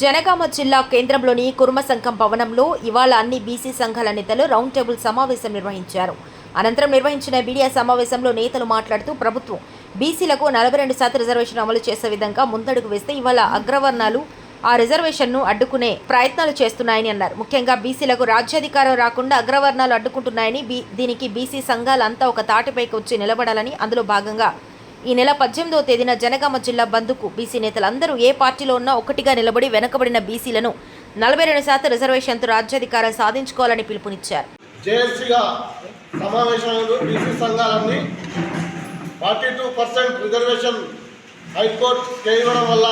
జనగామ జిల్లా కేంద్రంలోని కుర్మసంఘం భవనంలో ఇవాళ అన్ని బీసీ సంఘాల నేతలు రౌండ్ టేబుల్ సమావేశం నిర్వహించారు. అనంతరం నిర్వహించిన మీడియా సమావేశంలో నేతలు మాట్లాడుతూ ప్రభుత్వం బీసీలకు నలభై రెండు శాతం రిజర్వేషన్ అమలు చేసే విధంగా ముందడుగు వేస్తే ఇవాళ అగ్రవర్ణాలు ఆ రిజర్వేషన్ను అడ్డుకునే ప్రయత్నాలు చేస్తున్నాయని అన్నారు. ముఖ్యంగా బీసీలకు రాజ్యాధికారం రాకుండా అగ్రవర్ణాలు అడ్డుకుంటున్నాయని బీ దీనికి బీసీ సంఘాలంతా ఒక తాటిపైకి వచ్చి నిలబడాలని అందులో భాగంగా ఈ నెల పద్దెనిమిదవ తేదీన జనగామ జిల్లా బంద్కు బీసీ నేతలందరూ ఏ పార్టీలో ఉన్నా ఒకటిగా నిలబడి వెనకబడిన బీసీలను నలభై రెండు శాతం రిజర్వేషన్తో రాజ్యాధికారం సాధించుకోవాలని పిలుపునిచ్చారు. జేఏసీగా సమావేశాలు బీసీ సంఘాలన్నీ forty two percent reservation high court చేయడం వల్ల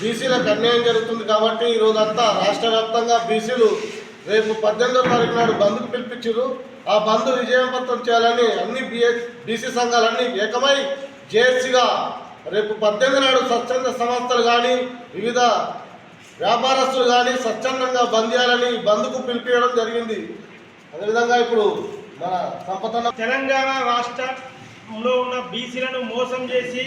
బీసీలకు అన్యాయం జరుగుతుంది కాబట్టి ఈరోజంతా రాష్ట్ర వ్యాప్తంగా బీసీలు రేపు పద్దెనిమిదో తారీఖు నాడు బంద్కు పిలిపించారు. ఆ బంద్ విజయవంతం చేయాలని అన్ని బిఏ బీసీ సంఘాలన్నీ ఏకమై జేఏసీగా రేపు పద్దెనిమిది నాడు స్వచ్ఛంద సంస్థలు కానీ వివిధ వ్యాపారస్తులు కానీ స్వచ్ఛందంగా బంద్ చేయాలని బంద్కు పిలిపించడం జరిగింది. అదేవిధంగా ఇప్పుడు మన సంపతన్న తెలంగాణ రాష్ట్రంలో ఉన్న బీసీలను మోసం చేసి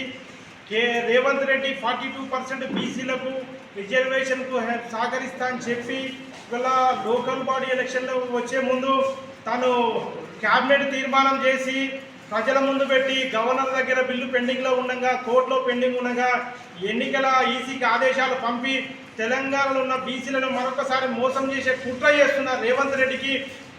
K Revanth Reddy forty two percent బీసీలకు రిజర్వేషన్కు సహకరిస్తా అని చెప్పి ఇవాళ లోకల్ బాడీ ఎలక్షన్లో వచ్చే ముందు తను క్యాబినెట్ తీర్మానం చేసి ప్రజల ముందు పెట్టి గవర్నర్ దగ్గర బిల్లు పెండింగ్లో ఉండగా కోర్టులో పెండింగ్ ఉండగా ఎన్నికల ఈసీకి ఆదేశాలు పంపి తెలంగాణలో ఉన్న బీసీలను మరొకసారి మోసం చేసే కుట్ర చేస్తున్న రేవంత్ రెడ్డికి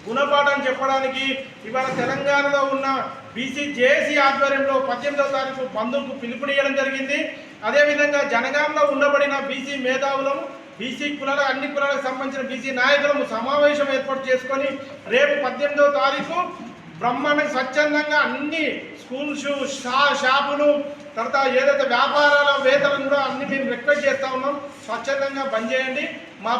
గుణపాఠం చెప్పడానికి ఇవాళ తెలంగాణలో ఉన్న బీసీ జేఏసీ ఆధ్వర్యంలో పద్దెనిమిదవ తారీఖు బంధువుకు పిలుపునియడం జరిగింది. అదేవిధంగా జనగాంలో ఉండబడిన బీసీ మేధావులను బీసీ కులాల అన్ని కులాలకు సంబంధించిన బీసీ నాయకులము సమావేశం ఏర్పాటు చేసుకొని రేపు పద్దెనిమిదవ తారీఖు బ్రహ్మాండ స్వచ్ఛందంగా అన్ని స్కూల్స్ షా షాపులు తర్వాత ఏదైతే వ్యాపారాల వేతలను కూడా అన్ని మేము రిక్వెస్ట్ చేస్తా ఉన్నాం. స్వచ్ఛందంగా బంద్ చేయండి. మా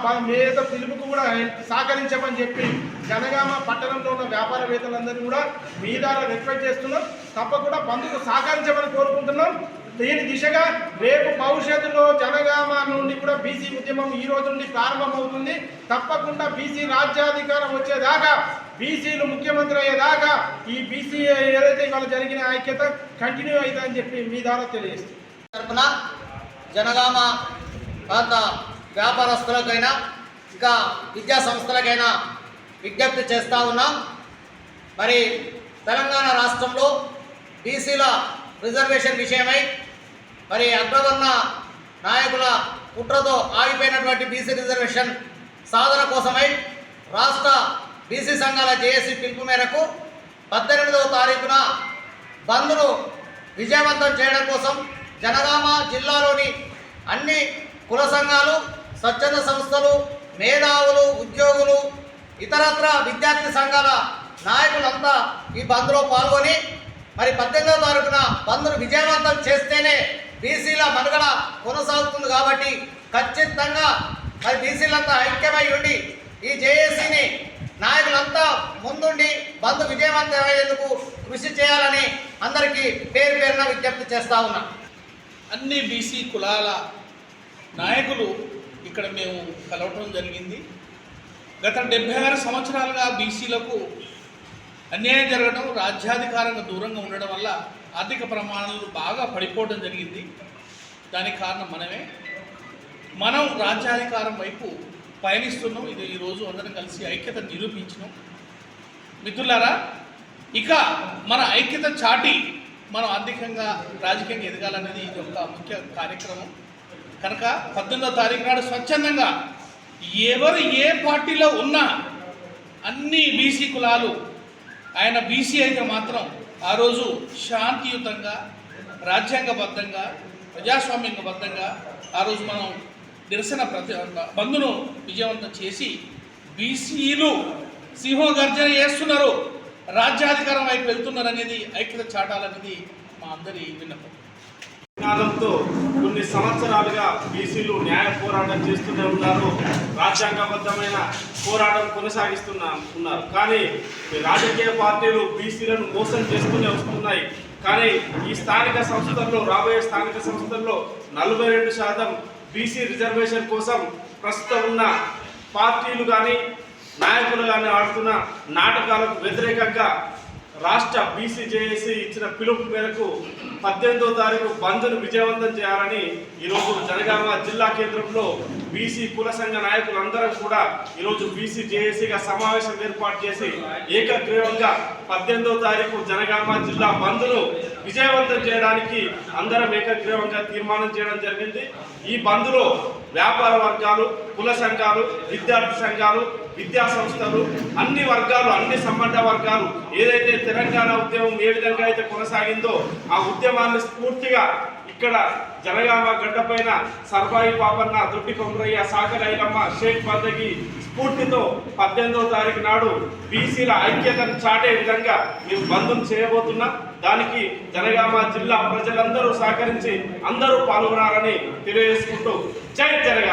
ఏదో పిలుపుకు కూడా సహకరించమని చెప్పి జనగామ పట్టణంలో ఉన్న వ్యాపారవేత్తలందరినీ కూడా మీ ద్వారా రిక్వెస్ట్ చేస్తున్నాం. తప్పకుండా బంధుకు సహకరించమని కోరుకుంటున్నాం. దీని దిశగా రేపు భవిష్యత్తులో జనగామ నుండి కూడా బీసీ ఉద్యమం ఈ రోజు నుండి ప్రారంభమవుతుంది. తప్పకుండా బీసీ రాజ్యాధికారం వచ్చేదాకా బీసీలు ముఖ్యమంత్రి అయ్యేదాకా ఈ బీసీ ఏదైతే ఇవాళ జరిగిన ఐక్యత కంటిన్యూ అవుతుందని చెప్పి మీ ద్వారా తెలియజేస్తుంది తరపున జనగామ ప్రాంత వ్యాపారస్తులకైనా ఇంకా విద్యా సంస్థలకైనా విజ్ఞప్తి చేస్తూ ఉన్నాం. మరి తెలంగాణ రాష్ట్రంలో బీసీల రిజర్వేషన్ విషయమై మరి అగ్రవర్ణ నాయకుల కుట్రతో ఆగిపోయినటువంటి బీసీ రిజర్వేషన్ సాధన కోసమై రాష్ట్ర బీసీ సంఘాల జేఏసీ పిలుపు మేరకు పద్దెనిమిదవ తారీఖున బంద్ను విజయవంతం చేయడం కోసం జనగామ జిల్లాలోని అన్ని కుల సంఘాలు స్వచ్ఛంద సంస్థలు మేధావులు ఉద్యోగులు ఇతరత్ర విద్యార్థి సంఘాల నాయకులంతా ఈ బంద్లో పాల్గొని మరి పద్దెనిమిదవ తారీఖున బంద్ను విజయవంతం చేస్తేనే బీసీల మనుగడ కొనసాగుతుంది కాబట్టి ఖచ్చితంగా మరి బీసీలంతా ఐక్యమై ఉండి ఈ జేఏసీని నాయకులంతా ముందుండి బంద్ విజయవంతం అయ్యేందుకు కృషి చేయాలని అందరికీ పేరు పేరున విజ్ఞప్తి చేస్తా ఉన్నా. అన్ని బీసీ కులాల నాయకులు ఇక్కడ మేము కలవటం జరిగింది. గత డెబ్బై ఆరు సంవత్సరాలుగా బీసీలకు అన్యాయం జరగడం రాజ్యాధికారంగా దూరంగా ఉండడం వల్ల ఆర్థిక ప్రమాణాలు బాగా పడిపోవడం జరిగింది. దానికి కారణం మనమే. మనం రాజ్యాధికారం వైపు పయనిస్తున్నాం. ఇది ఈరోజు అందరం కలిసి ఐక్యత నిరూపించినాం. మిత్రులారా ఇక మన ఐక్యత చాటి మనం ఆర్థికంగా రాజకీయంగా ఎదగాలనేది ఇది ఒక ముఖ్య కార్యక్రమం. కనుక పద్దెనిమిదో తారీఖు నాడు స్వచ్ఛందంగా ఎవరు ఏ పార్టీలో ఉన్నా అన్ని బీసీ కులాలు ఆయన బీసీ అయితే మాత్రం ఆ రోజు శాంతియుతంగా రాజ్యాంగబద్ధంగా ప్రజాస్వామ్యంగబద్ధంగా ఆ రోజు మనం నిరసన ప్రతి బంధును విజయవంతం చేసి బీసీలు సింహగర్జన చేస్తున్నారు. రాజ్యాధికారం వైపు వెళ్తున్నారు అనేది ఐక్యత చాటాలనేది మా అందరి విన్నపం. కాలంతో కొన్ని సంవత్సరాలుగా బీసీలు న్యాయ పోరాటం చేస్తూనే ఉన్నారు. రాజ్యాంగబద్ధమైన పోరాటం కొనసాగిస్తున్నా ఉన్నారు. కానీ రాజకీయ పార్టీలు బీసీలను మోసం చేస్తూనే వస్తున్నాయి. కానీ ఈ స్థానిక సంస్థల్లో రాబోయే స్థానిక సంస్థల్లో నలభై రెండు శాతం బీసీ రిజర్వేషన్ కోసం ప్రస్తుతం ఉన్న పార్టీలు కానీ నాయకులు కానీ ఆడుతున్న నాటకాలకు వ్యతిరేకంగా రాష్ట్ర బీసీజేఏసీ ఇచ్చిన పిలుపు మేరకు పద్దెనిమిదో తారీఖు బంద్ను విజయవంతం చేయాలని ఈరోజు జనగామ జిల్లా కేంద్రంలో బీసీ కుల సంఘ నాయకులందరం కూడా ఈరోజు బీసీ జేఏసీగా సమావేశం ఏర్పాటు చేసి ఏకగ్రీవంగా పద్దెనిమిదో తారీఖు జనగామ జిల్లా బంద్ను విజయవంతం చేయడానికి అందరం ఏకగ్రీవంగా తీర్మానం చేయడం జరిగింది. ఈ బంద్లో వ్యాపార వర్గాలు కుల సంఘాలు విద్యార్థి సంఘాలు విద్యా సంస్థలు అన్ని వర్గాలు అన్ని సంబంధ వర్గాలు ఏదైతే తెలంగాణ ఉద్యమం ఏ విధంగా అయితే కొనసాగిందో ఆ ఉద్యమాన్ని స్ఫూర్తిగా ఇక్కడ జనగామ గడ్డపైన సర్బాయి పాపన్న దొడ్డి కొమరయ్య సాగర్ ఐలమ్మ షేక్ బందగి స్ఫూర్తితో పద్దెనిమిదవ తారీఖు నాడు బీసీల ఐక్యతను చాటే విధంగా మేము బంధం చేయబోతున్నాం దానికి జనగామ జిల్లా ప్రజలందరూ సహకరించి అందరూ పాల్గొనాలని తెలియజేసుకుంటూ జై జనగామ.